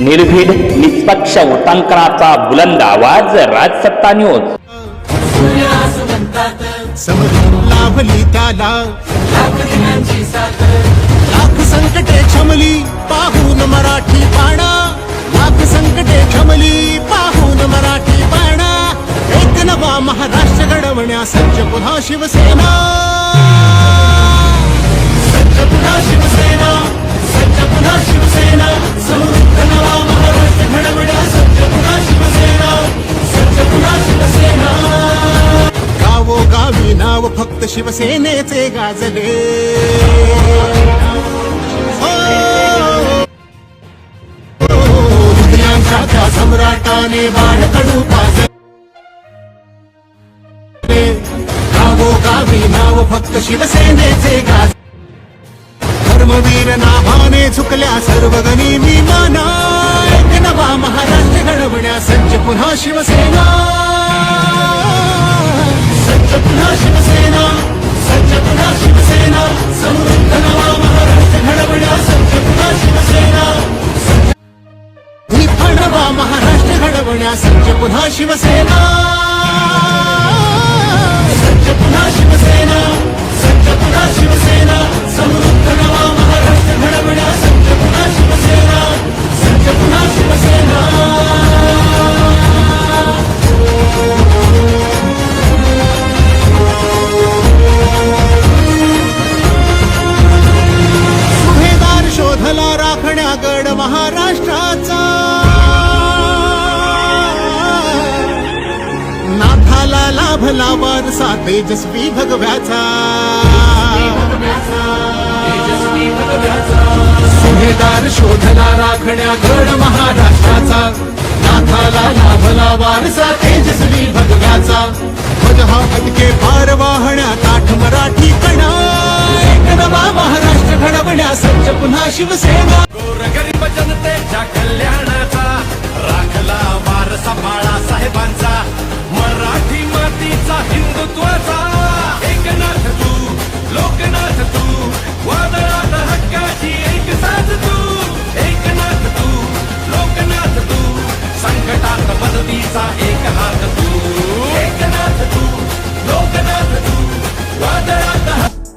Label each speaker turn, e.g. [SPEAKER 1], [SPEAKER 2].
[SPEAKER 1] निर्भीड निष्पक्ष उटांकनाचा बुलंद आवाज राजसत्ता न्यूज.
[SPEAKER 2] लाभली त्याला. लाख संकटे क्षमली पाहून मराठी पाणा लाख संकटे क्षमली पाहून मराठी पाणा एक नवा महाराष्ट्र घडवण्या सज्ज पुन्हा शिवसेना. नाव फक्त शिवसेनेचे गाजले. हो, त्या सम्राटाने बाण कडू पाजले. गावो गावी नाव फक्त शिवसेनेचे गाज धर्मवीर नाभाने झुकल्या सर्व गणी विमाना एक नवा महाराष्ट्र घडवण्यास सज्ज पुन्हा शिवसेना. सज्ज पुन्हा शिवसेना। सज्ज पुन्हा शिवसेना। सज्ज पुन्हा शिवसेना। समृद्ध नवा महाराष्ट्र घडवण्या सज्ज पुन्हा शिवसेना। सज्ज पुन्हा शिवसेना। सुभेदार शोधला राखण्या गड महाराष्ट्राचा नाथाला लाभला वारसा तेजस्वी भगव्याचा सुभेदार शोधला राखण्या गड महाराष्ट्राचा। नाथाला लाभला वारसा तेजस्वी भगव्याचा ध्वज हा अटके पार वाहण्या ताठ मराठी कणा। एक नवा महाराष्ट्र घडवण्या सज्ज पुन्हा शिवसेना।
[SPEAKER 3] गोरगरीब जनतेच्या कल्याणाचा।